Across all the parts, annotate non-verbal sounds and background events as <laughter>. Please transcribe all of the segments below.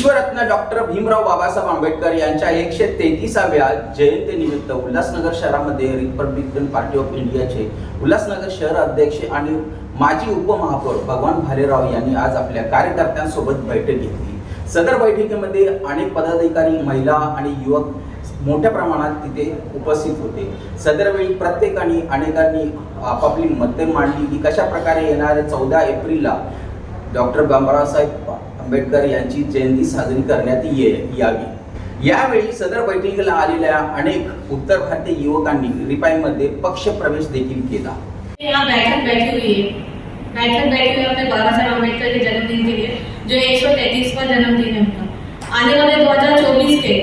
विश्वरत्न doctor Bhimrao Babasaheb Ambedkar यांच्या एकशे तेहतीसाव्या जयंतीनिमित्त उल्हासनगर शहरामध्ये रिपब्लिकन पार्टी ऑफ इंडियाचे उल्हासनगर शहर अध्यक्ष आणि माजी उपमहापौर भगवान भालेराव यांनी आज आपल्या कार्यकर्त्यांसोबत बैठक घेतली. सदर बैठकीमध्ये अनेक पदाधिकारी महिला आणि युवक मोठ्या प्रमाणात तिथे उपस्थित होते. सदरवेळी प्रत्येकाने अनेकांनी आपापली मते मांडली की कशा प्रकारे येणाऱ्या चौदा एप्रिलला डॉक्टर बाबासाहेब आंबेडकर यांची जयंती साजरी करण्यात ये यावी. यावेळी सदर बैठकीला आलेल्या अनेक उत्तर भारतीय युवकांनी रिपाईमध्ये पक्ष प्रवेश देखील केला. बैठक बैठी हुई है बैठक बैठी हुई अपने बाबा अम्बेडकर के जन्मदिन के लिए जो एक सौ तैतीसवा जन्मदिन है उनका आने वाले 2024 के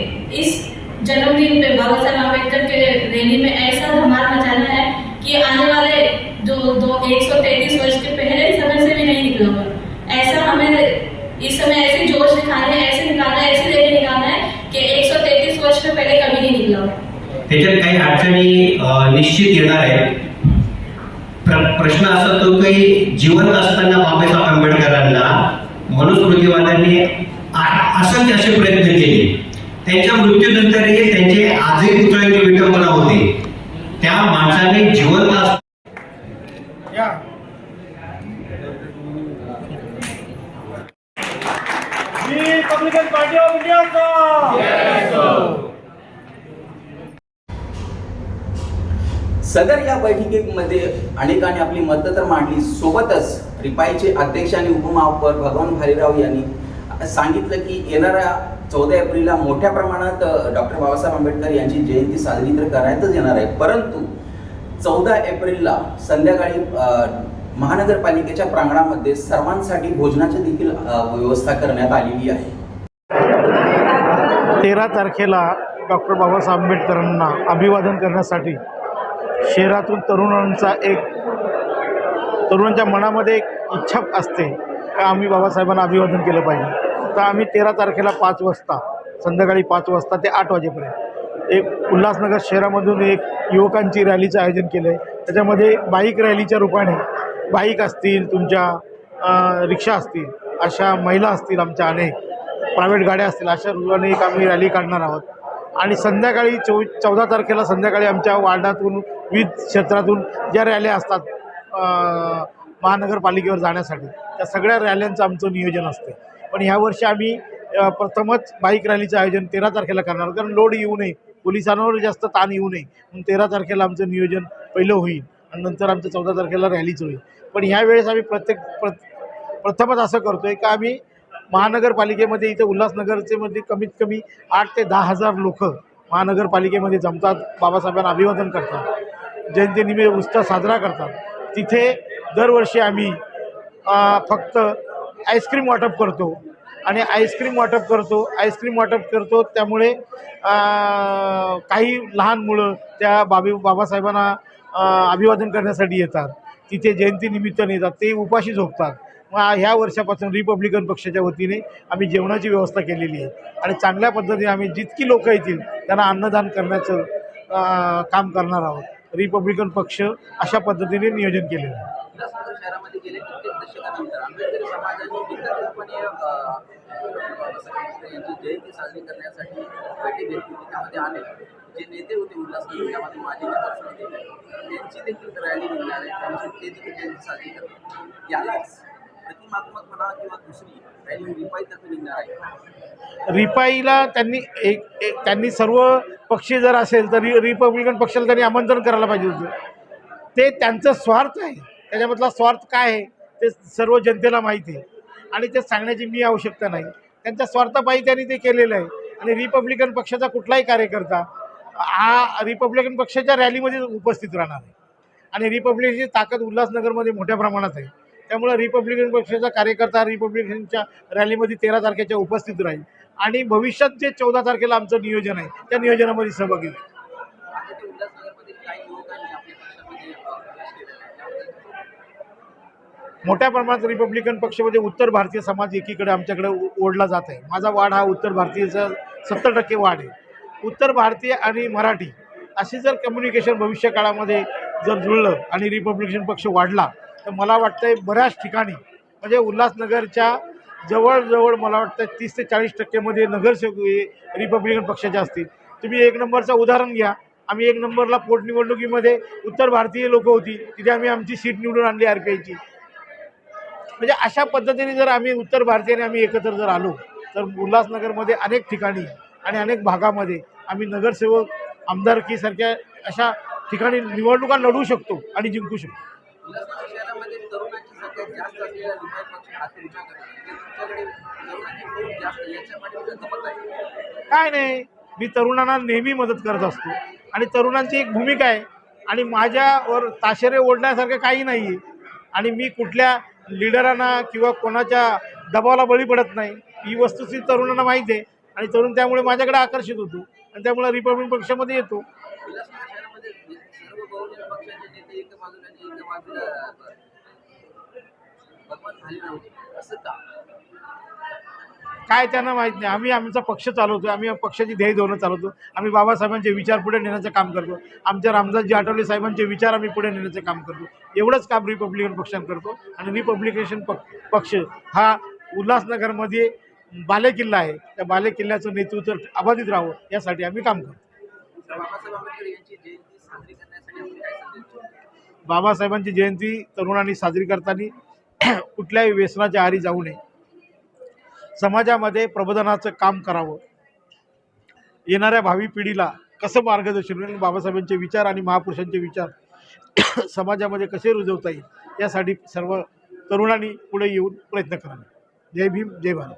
इस जन्मदिन पे बाबा साहब अम्बेडकर के रैली में ऐसा धमाल मचाना है कि आने वाले जो दो एक सौ तैतीस वर्ष के पहले समय से भी नहीं निकला हुआ इस समय ऐसे जोश दिखाना है ऐसे निकालना है ऐसे रैली निकालना है कि एक सौ तैतीस वर्ष में पहले कभी नहीं निकला त्याच्यात काही अडचणी निश्चित येणार आहेत. प्रश्न असा तो की जिवंत असताना बाबासाहेब आंबेडकरांना मनुस्मृतीवाद्यांनी असंख्य असे प्रयत्न केले. त्यांच्या मृत्यूनंतरही त्यांचे आजही पुतळ्यांची विटंबना होते. त्या माणसाने जिवंत असताना या रिपब्लिकन पार्टी ऑफ इंडिया सदर या बैठकीमध्ये अनेकांनी आपली मतं तर मांडली. सोबतच रिपाईचे अध्यक्ष आणि उपमहापौर भगवान भालेराव यांनी सांगितलं की येणाऱ्या चौदा एप्रिलला मोठ्या प्रमाणात डॉक्टर बाबासाहेब आंबेडकर यांची जयंती साजरी तर करण्यातच येणार आहे. परंतु चौदा एप्रिलला संध्याकाळी महानगरपालिकेच्या प्रांगणामध्ये सर्वांसाठी भोजनाची देखील व्यवस्था करण्यात आलेली आहे. तेरा तारखेला डॉक्टर बाबासाहेब आंबेडकरांना अभिवादन करण्यासाठी शहरातून तरुणांचा एक तरुणांच्या मनामध्ये एक इच्छा असते का आम्ही बाबासाहेबांना अभिवादन केलं पाहिजे. तर आम्ही तेरा तारखेला पाच वाजता संध्याकाळी पाच वाजता ते आठ वाजेपर्यंत एक उल्हासनगर शहरामधून एक युवकांची रॅलीचं आयोजन केलं आहे त्याच्यामध्ये बाईक रॅलीच्या रूपाने बाईक असतील तुमच्या रिक्षा असतील अशा महिला असतील आमच्या अनेक प्रायव्हेट गाड्या असतील अशा रूपाने एक आम्ही रॅली काढणार आहोत. आणि संध्याकाळी चौ चौदा तारखेला संध्याकाळी आमच्या वार्डातून विविध क्षेत्रातून ज्या रॅल्या असतात महानगरपालिकेवर जाण्यासाठी त्या सगळ्या रॅल्यांचं आमचं नियोजन असते. पण ह्यावर्षी आम्ही प्रथमच बाईक रॅलीचं आयोजन तेरा तारखेला करणार कारण लोड येऊ नये पोलिसांवर जास्त ताण येऊ नये म्हणून तेरा तारखेला आमचं नियोजन पहिलं होईल आणि नंतर आमचं चौदा तारखेला रॅलीचं होईल. पण ह्यावेळेस आम्ही प्रत्येक प्र प्रथमच असं करतो आहे का आम्ही महानगरपालिकेमध्ये इथे उल्हासनगरचे मध्ये कमीत कमी आठ ते दहा हजार लोक महानगरपालिकेमध्ये जमतात. बाबासाहेबांना अभिवादन करतात. जयंतीनिमित्त उत्सव साजरा करतात. तिथे दरवर्षी आम्ही फक्त आईस्क्रीम वाटप करतो आणि आईस्क्रीम वाटप करतो. आईस्क्रीम वाटप करतो. त्यामुळे काही लहान मुलं त्या बाबी बाबासाहेबांना अभिवादन करण्यासाठी येतात. तिथे जयंतीनिमित्त येतात ते उपाशी झोपतात. मग ह्या वर्षापासून रिपब्लिकन पक्षाच्या वतीने आम्ही जेवणाची व्यवस्था केलेली आहे. आणि चांगल्या पद्धतीने आम्ही जितकी लोकं येतील त्यांना अन्नदान करण्याचं काम करणार आहोत. रिपब्लिकन पक्ष अशा पद्धतीने नियोजन केलेलं आहे. जयंती साजरी करण्यासाठी जे नेते होते माजी नगरसेवक त्यांची देखील रॅली निघणार आहे ते देखील जयंती साजरी यालाच प्रतिमात्मक म्हणा किंवा दुसरी रॅली रिपाईतर्फे निघणार आहे. रिपाईला त्यांनी एक एक त्यांनी सर्व पक्षी जर असेल तर रि रिपब्लिकन पक्षाला त्यांनी आमंत्रण करायला पाहिजे होतं. ते त्यांचं स्वार्थ आहे. त्याच्यामधला स्वार्थ काय आहे ते सर्व जनतेला माहिती आहे. आणि ते सांगण्याची मी आवश्यकता नाही. त्यांच्या स्वार्थापायी त्यांनी ते केलेलं आहे. आणि रिपब्लिकन पक्षाचा कुठलाही कार्यकर्ता हा रिपब्लिकन पक्षाच्या रॅलीमध्ये उपस्थित राहणार आहे. आणि रिपब्लिकनची ताकद उल्हासनगरमध्ये मोठ्या प्रमाणात आहे. त्यामुळे रिपब्लिकन पक्षाचा कार्यकर्ता रिपब्लिकनच्या रॅलीमध्ये तेरा तारखेच्या उपस्थित राहील. आणि भविष्यात जे चौदा तारखेला आमचं नियोजन आहे त्या नियोजनामध्ये सहभागी मोठ्या प्रमाणात रिपब्लिकन पक्षामध्ये उत्तर भारतीय समाज एकीकडे आमच्याकडे ओढला जात आहे. माझा वाढ हा उत्तर भारतीयचा सत्तर टक्के वाढ आहे. उत्तर भारतीय आणि मराठी अशी जर कम्युनिकेशन भविष्य काळामध्ये जर जुळलं आणि रिपब्लिकन पक्ष वाढला तर मला वाटतंय बऱ्याच ठिकाणी म्हणजे उल्हासनगरच्या जवळजवळ मला वाटतं तीस ते चाळीस टक्केमध्ये नगरसेवक हे रिपब्लिकन पक्षाचे असतील. तुम्ही एक नंबरचं उदाहरण घ्या. आम्ही एक नंबरला पोटनिवडणुकीमध्ये उत्तर भारतीय लोक होती तिथे आम्ही आमची सीट निवडून आणली आर पी आयची म्हणजे अशा पद्धतीने जर आम्ही उत्तर भारतीयाने आम्ही एकत्र जर आलो तर उल्हासनगरमध्ये अनेक ठिकाणी आणि अनेक भागामध्ये आम्ही नगरसेवक आमदारकीसारख्या अशा ठिकाणी निवडणुका लढवू शकतो आणि जिंकू शकतो. आहे काय नाही मी तरुणांना नेहमी मदत करत असतो. आणि तरुणांची एक भूमिका आहे. आणि माझ्यावर ताशेरे ओढण्यासारखं काही नाही आहे आणि मी कुठल्या लिडरांना किंवा कोणाच्या दबावाला बळी पडत नाही. ही वस्तुस्थिती तरुणांना माहीत आहे. आणि तरुण त्यामुळे माझ्याकडे आकर्षित होतो. आणि त्यामुळे रिपब्लिक पक्षामध्ये येतो. काय त्यांना माहीत नाही. आम्ही आमचा पक्ष चालवतो आम्ही पक्षाची ध्येय धोरणं चालवतो. आम्ही बाबासाहेबांचे विचार पुढे नेण्याचं काम करतो. आमच्या रामदासजी आठवले साहेबांचे विचार आम्ही पुढे नेण्याचं काम करतो. एवढंच काम रिपब्लिकन पक्षानं करतो. आणि रिपब्लिकेशन पक पक्ष हा उल्हासनगरमध्ये बालेकिल्ला आहे. त्या बालेकिल्ल्याचं नेतृत्व अबाधित राहावं यासाठी आम्ही काम करतो? बाबासाहेबांची जयंती तरुणांनी साजरी करताना <clears throat> कुठल्याही व्यसनाच्या आहारी जाऊ नये. समाजामध्ये प्रबोधनाचं काम करावं. येणाऱ्या भावी पिढीला कसं मार्गदर्शन होईल? बाबासाहेबांचे विचार आणि महापुरुषांचे विचार <clears throat> समाजामध्ये कसे रुजवता येईल? यासाठी सर्व तरुणांनी पुढे येऊन प्रयत्न करावे. जय भीम जय भारत.